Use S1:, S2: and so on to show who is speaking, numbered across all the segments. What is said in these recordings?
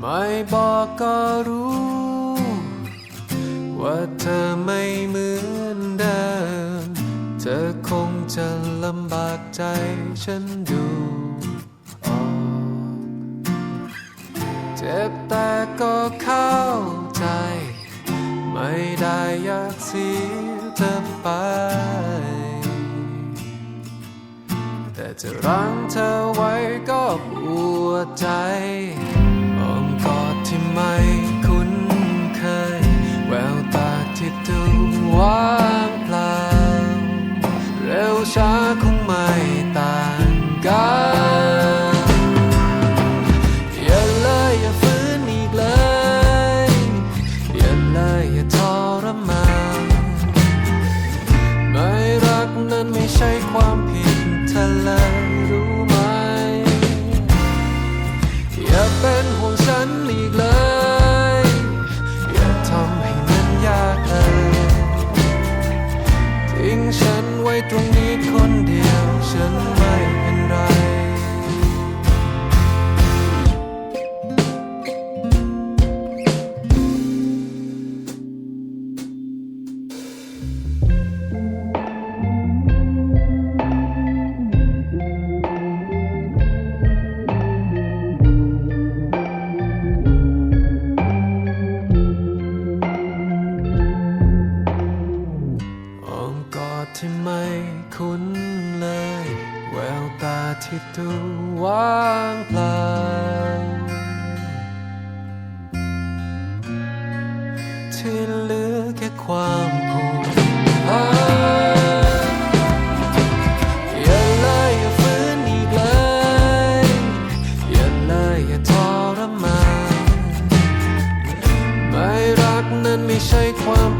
S1: ไม่บอกก็รู้ ว่าเธอไม่เหมือนเดิม เธอคงจะลำบากใจฉันดูออกเจ็บแต่ก็เข้าใจ ไม่ได้อยากเสียเธอไปแต่จะรั้งเธอไว้ก็ปวดใจ กันเรู้ไหม อย่าเป็นห่วงฉันอีกเลย อย่าทำให้มันยากเลยทิ้งฉันไว้ตรงนี้คนเดียวฉัน อดที่ไม่คุ้นเลย แววตาที่ดูว่างเปล่า ที่เหลือแค่ความผูกพันไม่รักนั้นไม่ใช่ความ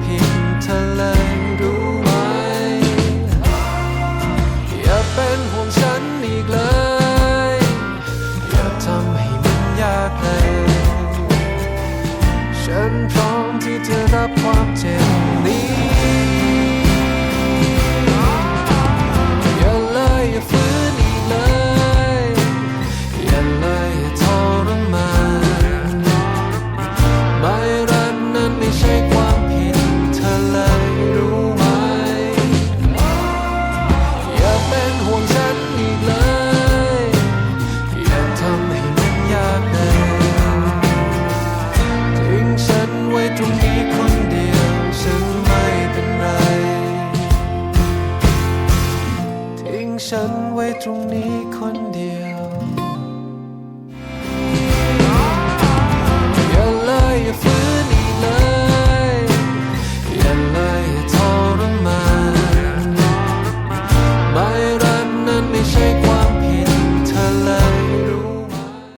S1: เดียว อย่าเลยอย่าฝืน